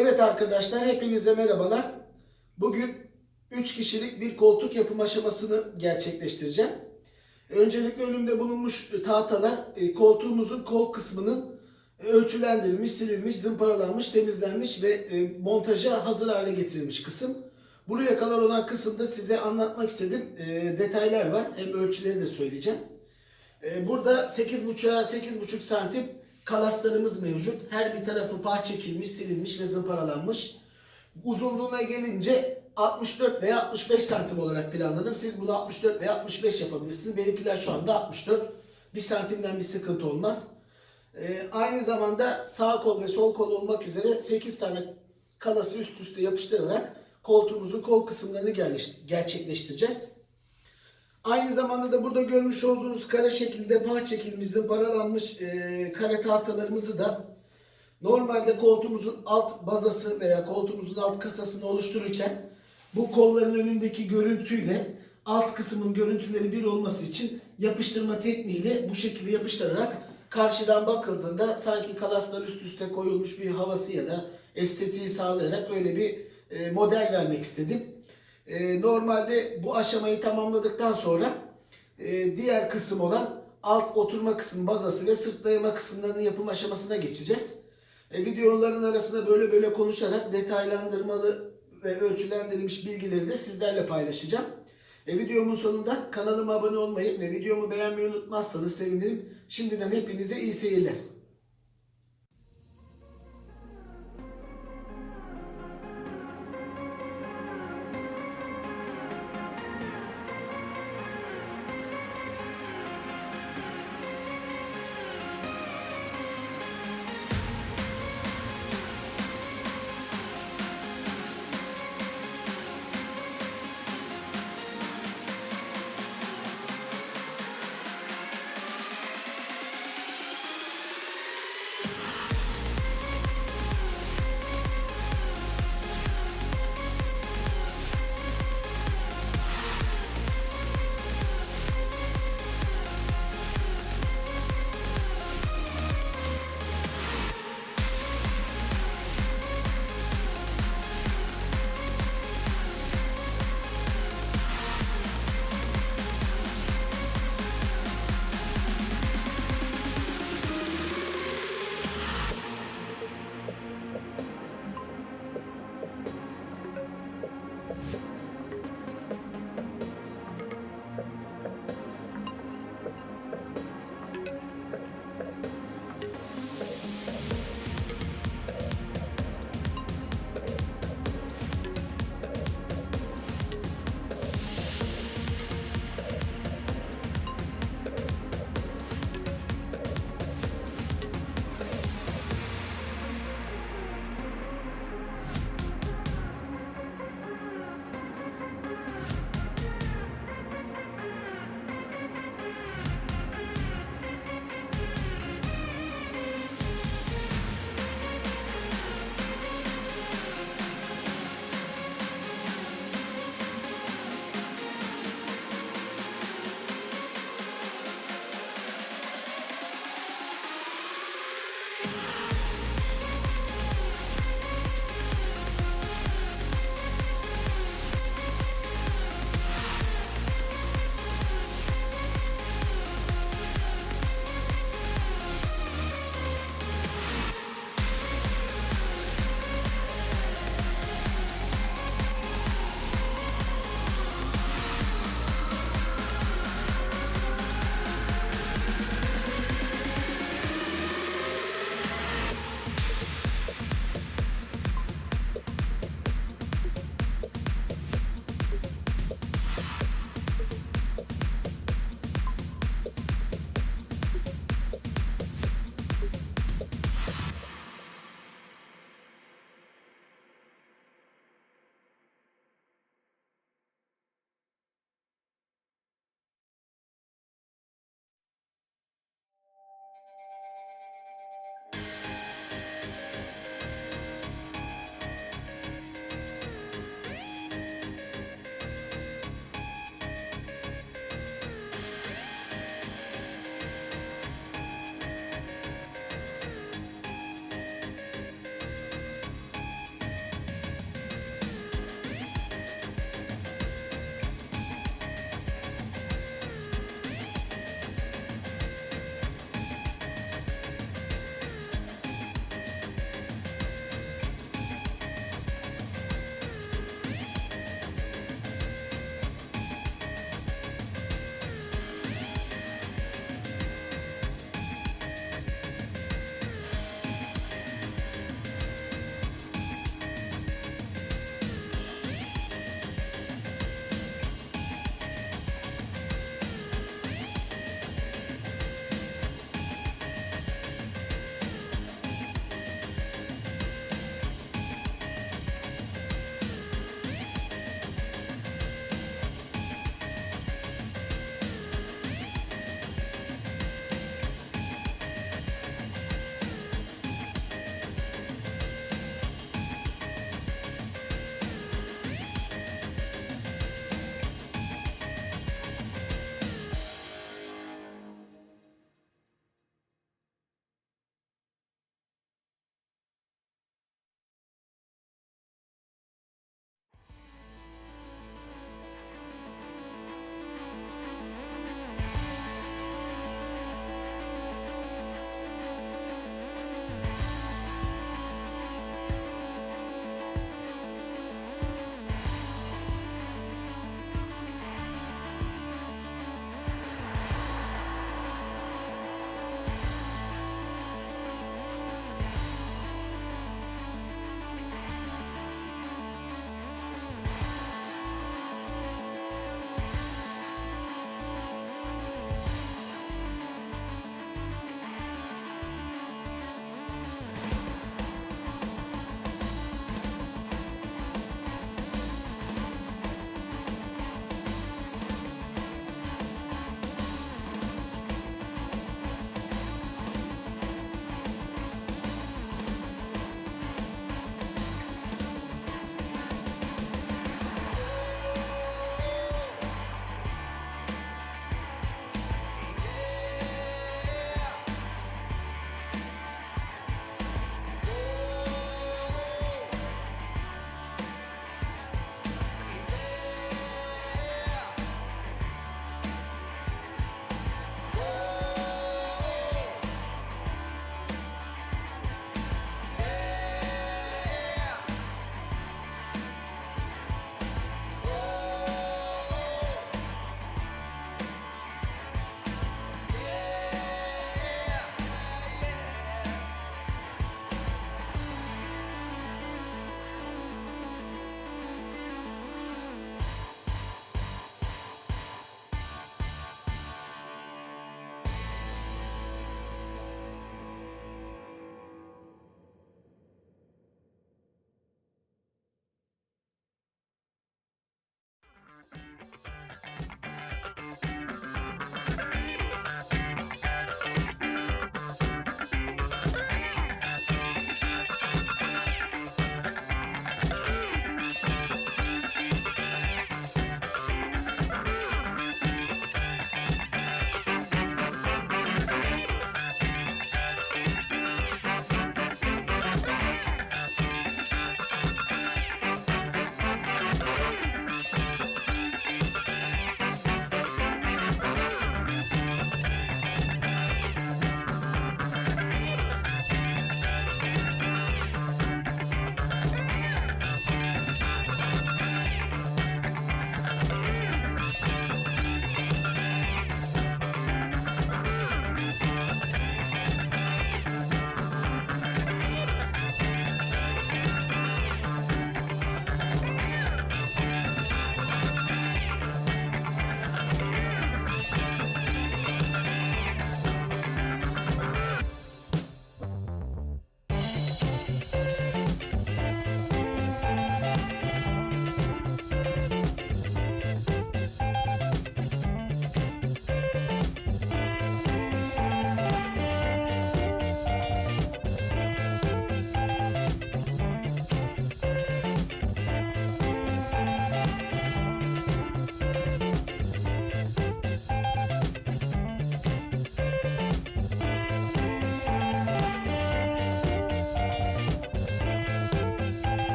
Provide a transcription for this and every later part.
Evet arkadaşlar hepinize merhabalar. Bugün 3 kişilik bir koltuk yapım aşamasını gerçekleştireceğim. Öncelikle önümde bulunmuş tahtalar e, koltuğumuzun kol kısmının ölçülendirilmiş, silinmiş, zımparalanmış, temizlenmiş ve e, montaja hazır hale getirilmiş kısım. Buraya kadar olan kısımda size anlatmak istediğim e, detaylar var. Hem ölçüleri de söyleyeceğim. E, Burada 8.5'a 8.5 santim kalaslarımız mevcut. Her bir tarafı pah çekilmiş, silinmiş ve zımparalanmış. Uzunluğuna gelince 64 veya 65 santim olarak planladım. Siz bunu 64 veya 65 yapabilirsiniz. Benimkiler şu anda 64. Bir santimden bir sıkıntı olmaz. E, aynı zamanda sağ kol ve sol kol olmak üzere 8 tane kalası üst üste yapıştırarak koltuğumuzun kol kısımlarını gerçekleştireceğiz. Aynı zamanda da burada görmüş olduğunuz kare şekilde pah çekilmiş, zımparalanmış e, kare tahtalarımızı da normalde koltuğumuzun alt bazası veya koltuğumuzun alt kasasını oluştururken bu kolların önündeki görüntüyle alt kısmın görüntüleri bir olması için yapıştırma tekniğiyle bu şekilde yapıştırarak karşıdan bakıldığında sanki kalaslar üst üste koyulmuş bir havası ya da estetiği sağlayarak öyle bir e, model vermek istedim. E, normalde bu aşamayı tamamladıktan sonra e, diğer kısım olan alt oturma kısmı bazası ve sırt dayama kısımlarının yapım aşamasına geçeceğiz. E, videoların arasında böyle böyle konuşarak detaylandırmalı ve ölçülendirilmiş bilgileri de sizlerle paylaşacağım. E, videomun sonunda kanalıma abone olmayı ve videomu beğenmeyi unutmazsanız sevinirim. Şimdiden hepinize iyi seyirler.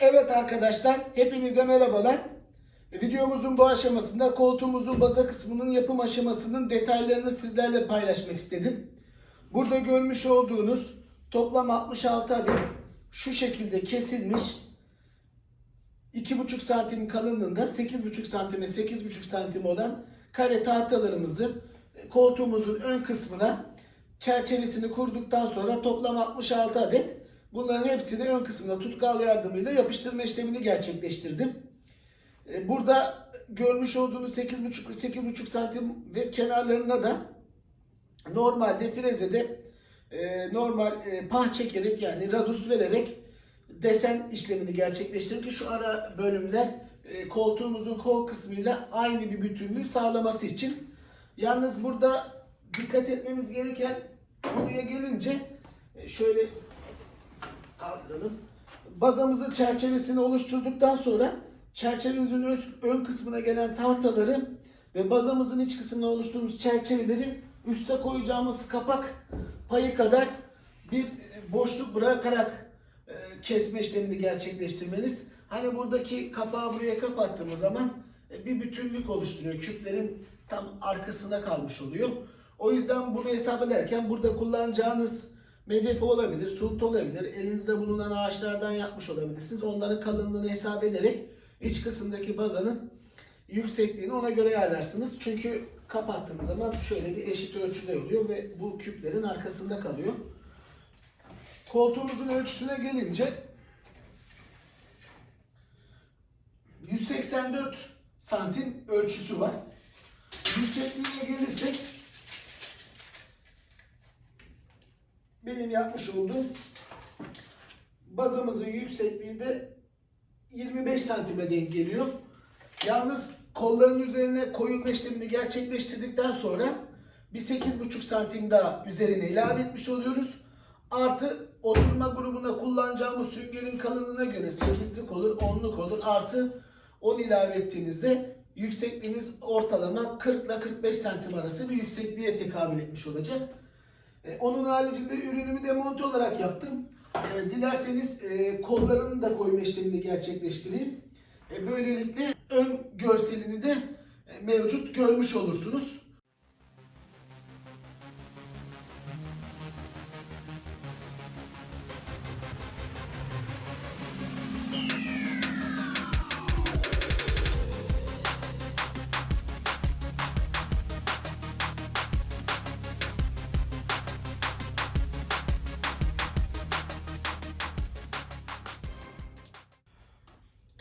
Evet arkadaşlar, hepinize merhabalar. Videomuzun bu aşamasında koltuğumuzun baza kısmının yapım aşamasının detaylarını sizlerle paylaşmak istedim. Burada görmüş olduğunuz toplam 66 adet şu şekilde kesilmiş 2,5 santim kalınlığında 8,5 santime 8,5 santim olan kare tahtalarımızı koltuğumuzun ön kısmına çerçevesini kurduktan sonra toplam 66 adet bunların hepsini ön kısmına tutkal yardımıyla yapıştırma işlemini gerçekleştirdim. E, Burada görmüş olduğunuz 8,5 8,5 santim ve kenarlarına da normalde frezede e, normal e, pah çekerek yani radus vererek desen işlemini gerçekleştirdik ki şu ara bölümler koltuğumuzun kol kısmıyla aynı bir bütünlüğü sağlaması için. Yalnız burada dikkat etmemiz gereken konuya gelince şöyle kaldıralım. Bazamızın çerçevesini oluşturduktan sonra çerçevemizin ön, kısmına gelen tahtaları ve bazamızın iç kısmına oluşturduğumuz çerçeveleri üste koyacağımız kapak payı kadar bir boşluk bırakarak e, kesme işlemini gerçekleştirmeniz. Hani buradaki kapağı buraya kapattığımız zaman e, bir bütünlük oluşturuyor. Küplerin tam arkasında kalmış oluyor. O yüzden bunu hesap ederken burada kullanacağınız medefe olabilir, sult olabilir, elinizde bulunan ağaçlardan yapmış olabilirsiniz. Onların kalınlığını hesap ederek iç kısımdaki bazanın yüksekliğini ona göre ayarlarsınız. Çünkü kapattığınız zaman şöyle bir eşit ölçüde oluyor ve bu küplerin arkasında kalıyor. Koltuğumuzun ölçüsüne gelince 184 santim ölçüsü var. Yüksekliğine gelirsek benim yapmış olduğum bazamızın yüksekliği de 25 santime denk geliyor. Yalnız kolların üzerine koyulma işlemini gerçekleştirdikten sonra bir 8,5 santim daha üzerine ilave etmiş oluyoruz. Artı oturma grubuna kullanacağımız süngerin kalınlığına göre 8'lik olur, 10'luk olur. Artı 10 ilave ettiğinizde yüksekliğiniz ortalama 40 ile 45 santim arası bir yüksekliğe tekabül etmiş olacak. E, Onun haricinde ürünümü demonte olarak yaptım. E, dilerseniz e, kollarını da koyma işlemini gerçekleştireyim. E, böylelikle ön görselini de e, mevcut görmüş olursunuz.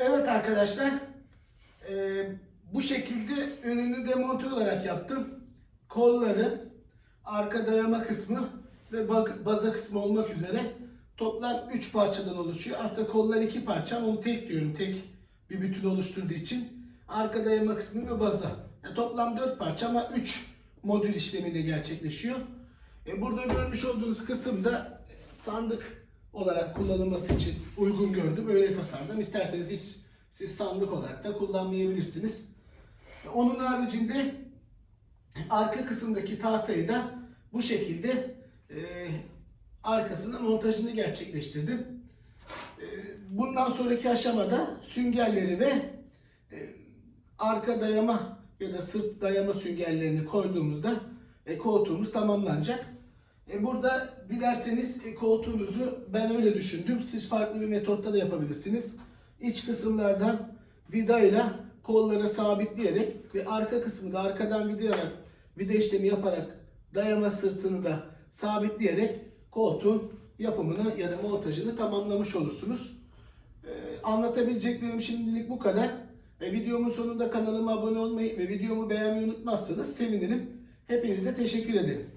Evet arkadaşlar, e, bu şekilde ürünü demonte olarak yaptım. Kolları, arka dayama kısmı ve baza kısmı olmak üzere toplam 3 parçadan oluşuyor. Aslında kollar 2 parça ama onu tek diyorum. Tek bir bütün oluşturduğu için arka dayama kısmı ve baza. Yani toplam 4 parça ama 3 modül işlemi de gerçekleşiyor. E, burada görmüş olduğunuz kısımda sandık olarak kullanılması için uygun gördüm. Öyle tasarladım. İsterseniz siz, siz sandık olarak da kullanmayabilirsiniz. Onun haricinde arka kısımdaki tahtayı da bu şekilde e, arkasına montajını gerçekleştirdim. E, bundan sonraki aşamada süngerleri ve e, arka dayama ya da sırt dayama süngerlerini koyduğumuzda e, koltuğumuz tamamlanacak. E, burada dilerseniz e, koltuğunuzu ben öyle düşündüm. Siz farklı bir metotta da yapabilirsiniz. İç kısımlardan vidayla kollara sabitleyerek ve arka kısmı da arkadan vidayarak vida işlemi yaparak dayama sırtını da sabitleyerek koltuğun yapımını ya da montajını tamamlamış olursunuz. Ee, anlatabileceklerim şimdilik bu kadar. E, videomun sonunda kanalıma abone olmayı ve videomu beğenmeyi unutmazsanız sevinirim. Hepinize teşekkür ederim.